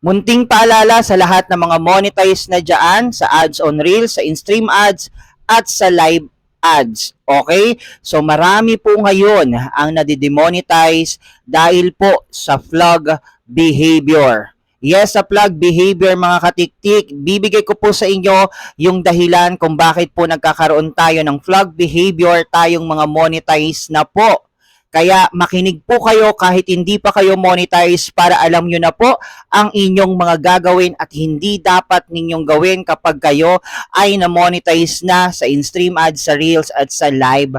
Munting paalala sa lahat ng mga monetized na dyan sa ads on Reels, sa in-stream ads, at sa live ads. Okay? So marami po ngayon ang nadidemonetize dahil po sa vlog behavior. Yes, sa plug behavior mga katiktik, bibigay ko po sa inyo yung dahilan kung bakit po nagkakaroon tayo ng vlog behavior tayong mga monetize na po. Kaya makinig po kayo kahit hindi pa kayo monetize para alam nyo na po ang inyong mga gagawin at hindi dapat ninyong gawin kapag kayo ay na-monetize na sa in-stream ads, sa Reels at sa live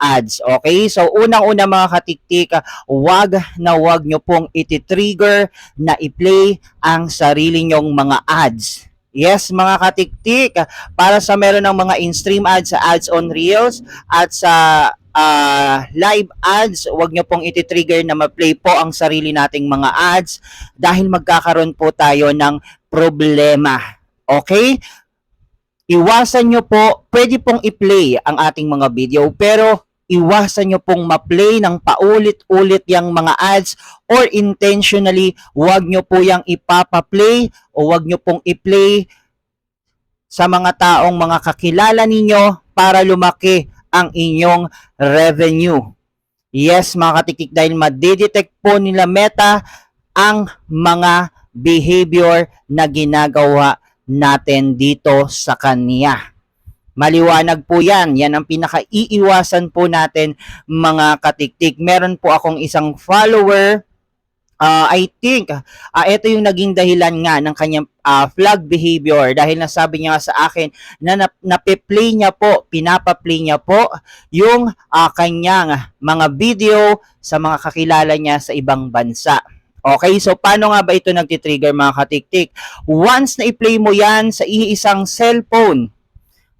ads. Okay? So unang-una mga katiktik, wag na wag nyo pong iti-trigger na i-play ang sarili nyong mga ads. Yes, mga katiktik, para sa meron ng mga in-stream ads sa ads on Reels at sa ah, live ads, wag nyo pong iti-trigger na ma-play po ang sarili nating mga ads dahil magkakaroon po tayo ng problema. Okay? Iwasan nyo po, pwede pong i-play ang ating mga video pero iwasan nyo pong ma-play ng paulit-ulit yung mga ads or intentionally wag nyo po yung ipapa-play o wag nyo pong i-play sa mga taong mga kakilala ninyo para lumaki ang inyong revenue. Yes, mga katikik, dahil madidetect po nila Meta ang mga behavior na ginagawa natin dito sa kanya. Maliwanag po yan. Yan ang pinaka-iiwasan po natin mga katiktik. Meron po akong isang follower Ah, I think ah ito yung naging dahilan nga ng kanyang ah, flag behavior dahil nasabi niya sa akin na nap- nape-play niya po, pinapa-play niya po yung ah, kanyang mga video sa mga kakilala niya sa ibang bansa. Okay, so paano nga ba ito nagtitrigger mga katiktik? Once na i-play mo yan sa iisang cellphone,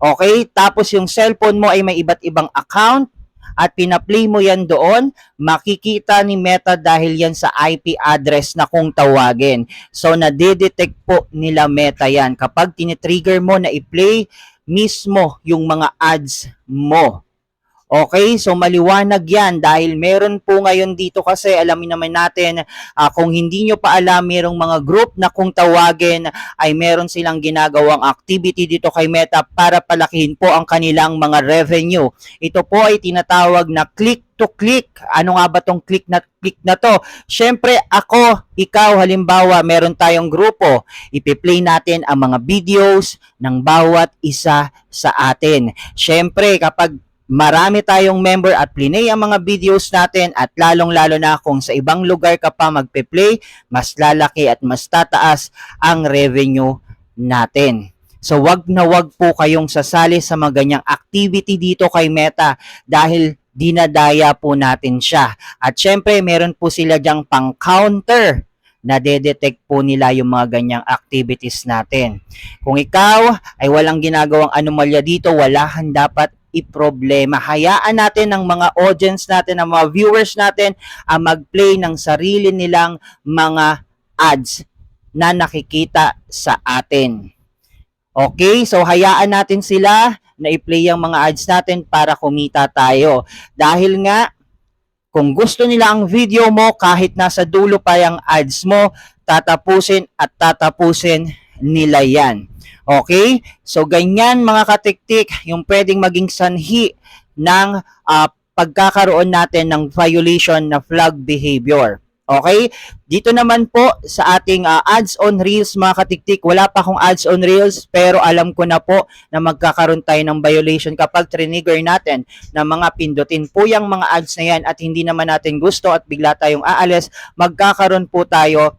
okay, tapos yung cellphone mo ay may iba't ibang account, at pina-play mo yan doon, makikita ni Meta dahil yan sa IP address na kung tawagin. So, nadidetect po nila Meta yan. Kapag tinitrigger mo na i-play mismo yung mga ads mo. Okay, so maliwanag yan dahil meron po ngayon dito kasi alamin naman natin ah, kung hindi nyo pa alam merong mga group na kung tawagin ay meron silang ginagawang activity dito kay Meta para palakihin po ang kanilang mga revenue. Ito po ay tinatawag na click to click. Ano nga ba tong click na click na to? Syempre ako, ikaw halimbawa, meron tayong grupo. Ipi-play natin ang mga videos ng bawat isa sa atin. Syempre kapag marami tayong member at plinay ang mga videos natin at lalong-lalo na kung sa ibang lugar ka pa magpe-play, mas lalaki at mas tataas ang revenue natin. So wag na wag po kayong sasali sa mga ganyang activity dito kay Meta dahil dinadaya po natin siya. At syempre, meron po sila dyang pang-counter na detect po nila yung mga ganyang activities natin. Kung ikaw ay walang ginagawang anomalya dito, walahan dapat iproblema. Hayaan natin ng mga audience natin, ng mga viewers natin ang mag-play ng sarili nilang mga ads na nakikita sa atin. Okay, so hayaan natin sila na i-play ang mga ads natin para kumita tayo. Dahil nga, kung gusto nila ang video mo, kahit nasa dulo pa yung ads mo, tatapusin at tatapusin nila yan. Okay? So, ganyan mga katiktik, yung pwedeng maging sanhi ng ah, pagkakaroon natin ng violation na flag behavior. Okay? Dito naman po sa ating ah, ads on reels mga katiktik, wala pa akong ads on reels pero alam ko na po na magkakaroon tayo ng violation kapag trigger natin na mga pindutin po yung mga ads na yan at hindi naman natin gusto at bigla tayong aalis, magkakaroon po tayo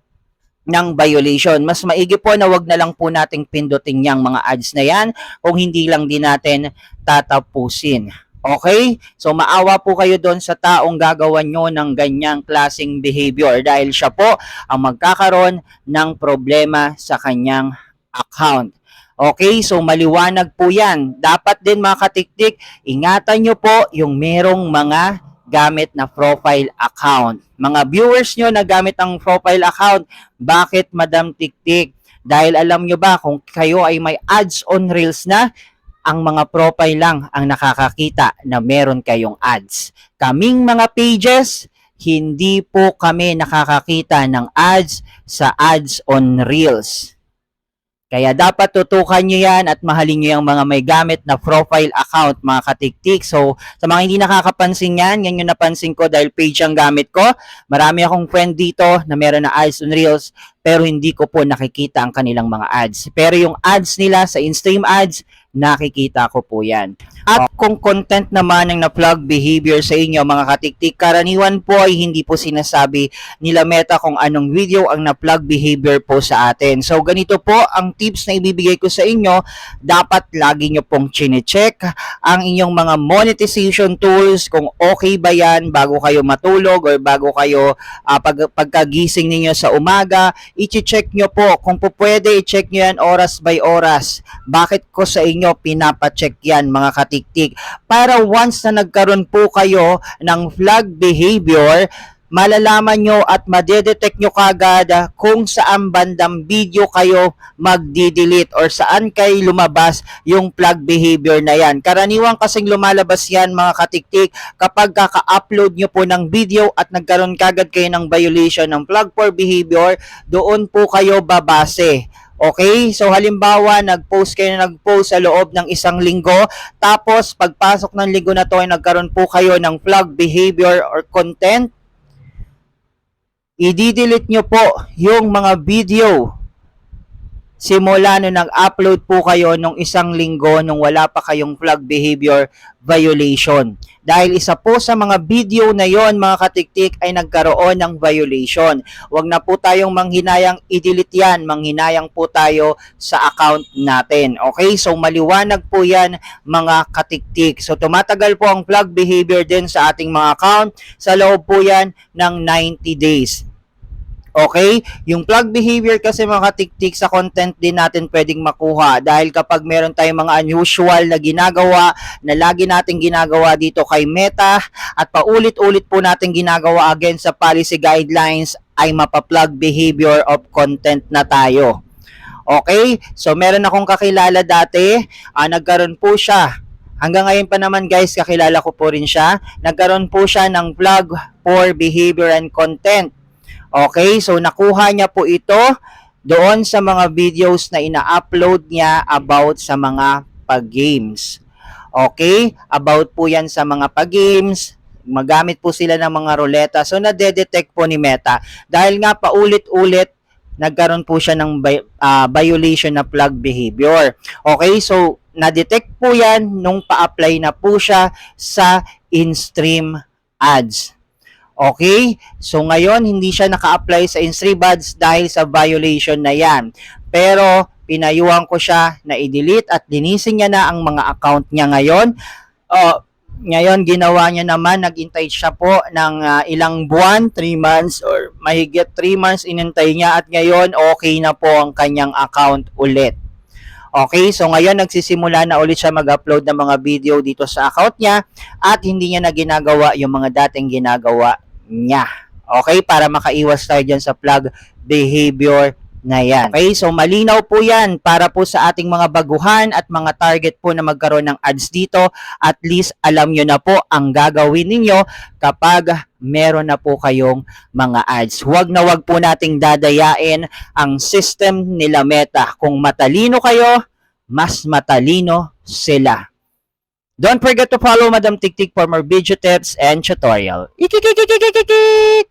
ng violation. Mas maigi po na wag na lang po nating pindutin yung mga ads na yan kung hindi lang din natin tatapusin. Okay? So maawa po kayo doon sa taong gagawa nyo ng ganyang klasing behavior dahil siya po ang magkakaroon ng problema sa kanyang account. Okay, so maliwanag po yan. Dapat din mga katiktik, ingatan nyo po yung merong mga gamit na profile account. Mga viewers nyo na gamit ang profile account, bakit Madam Tiktik? Dahil alam nyo ba kung kayo ay may ads on Reels na, ang mga profile lang ang nakakakita na meron kayong ads. Kaming mga pages, hindi po kami nakakakita ng ads sa ads on Reels. Kaya dapat tutukan nyo yan at mahalin nyo yung mga may gamit na profile account, mga katiktik. So, sa mga hindi nakakapansin yan, yan yung napansin ko dahil page ang gamit ko. Marami akong friend dito na meron na ads on Reels, pero hindi ko po nakikita ang kanilang mga ads. Pero yung ads nila sa in-stream ads, nakikita ko po yan. At kung content naman ang na-plug behavior sa inyo mga katiktik, karaniwan po ay hindi po sinasabi nila Meta kung anong video ang na-plug behavior po sa atin. So ganito po ang tips na ibibigay ko sa inyo, dapat lagi nyo pong chine-check ang inyong mga monetization tools kung okay ba yan bago kayo matulog or bago kayo ah, pag, pagkagising ninyo sa umaga, i-check nyo po kung po pwede i-check nyo yan oras by oras. Bakit ko sa inyo pinapacheck yan mga katiktik? Para once na nagkaroon po kayo ng flag behavior, malalaman nyo at madedetect nyo kagad kung saan bandang video kayo magdi-delete or saan kayo lumabas yung flag behavior na yan. Karaniwan kasing lumalabas yan mga katiktik kapag kaka-upload nyo po ng video at nagkaroon kagad kayo ng violation ng flag for behavior, doon po kayo babase. Okay? So halimbawa, nag-post kayo na nag-post sa loob ng isang linggo, tapos pagpasok ng linggo na to ay nagkaroon po kayo ng flag behavior or content, i-delete nyo po yung mga video simula nung nag-upload po kayo nung isang linggo nung wala pa kayong flag behavior violation. Dahil isa po sa mga video na yon mga katiktik ay nagkaroon ng violation. Huwag na po tayong manghinayang i-delete yan. Manghinayang po tayo sa account natin. Okay? So maliwanag po yan mga katiktik. So tumatagal po ang flag behavior din sa ating mga account. Sa loob po yan ng 90 days. Okay? Yung plug behavior kasi mga tiktik sa content din natin pwedeng makuha dahil kapag meron tayong mga unusual na ginagawa na lagi natin ginagawa dito kay Meta at paulit-ulit po natin ginagawa against sa policy guidelines ay mapaplug behavior of content na tayo. Okay? So meron akong kakilala dati, ah, nagkaroon po siya Hanggang ngayon pa naman guys, kakilala ko po rin siya. Nagkaroon po siya ng vlog for behavior and content. Okay, so nakuha niya po ito doon sa mga videos na ina-upload niya about sa mga pag-games. Okay, about po yan sa mga pag-games, magamit po sila ng mga ruleta. So, nade-detect po ni Meta. Dahil nga paulit-ulit, nagkaroon po siya ng ah, violation na plug behavior. Okay, so, na-detect po yan nung pa-apply na po siya sa in-stream ads. Okay? So ngayon, hindi siya naka-apply sa in-stream ads dahil sa violation na yan. Pero, pinayuhan ko siya na i-delete at linisin niya na ang mga account niya ngayon. Oh, ngayon, ginawa niya naman, nagintay siya po ng ah, ilang buwan, 3 months or mahigit 3 months inintay niya at ngayon, okay na po ang kanyang account ulit. Okay, so ngayon nagsisimula na ulit siya mag-upload ng mga video dito sa account niya at hindi niya na ginagawa yung mga dating ginagawa niya. Okay, para makaiwas tayo dyan sa plug behavior na yan. Okay, so malinaw po yan para po sa ating mga baguhan at mga target po na magkaroon ng ads dito. At least alam nyo na po ang gagawin ninyo kapag meron na po kayong mga ads. Huwag na huwag po nating dadayain ang system nila Meta. Kung matalino kayo, mas matalino sila. Don't forget to follow Madam Tiktik for more video tips and tutorial. Ikikikikikikik!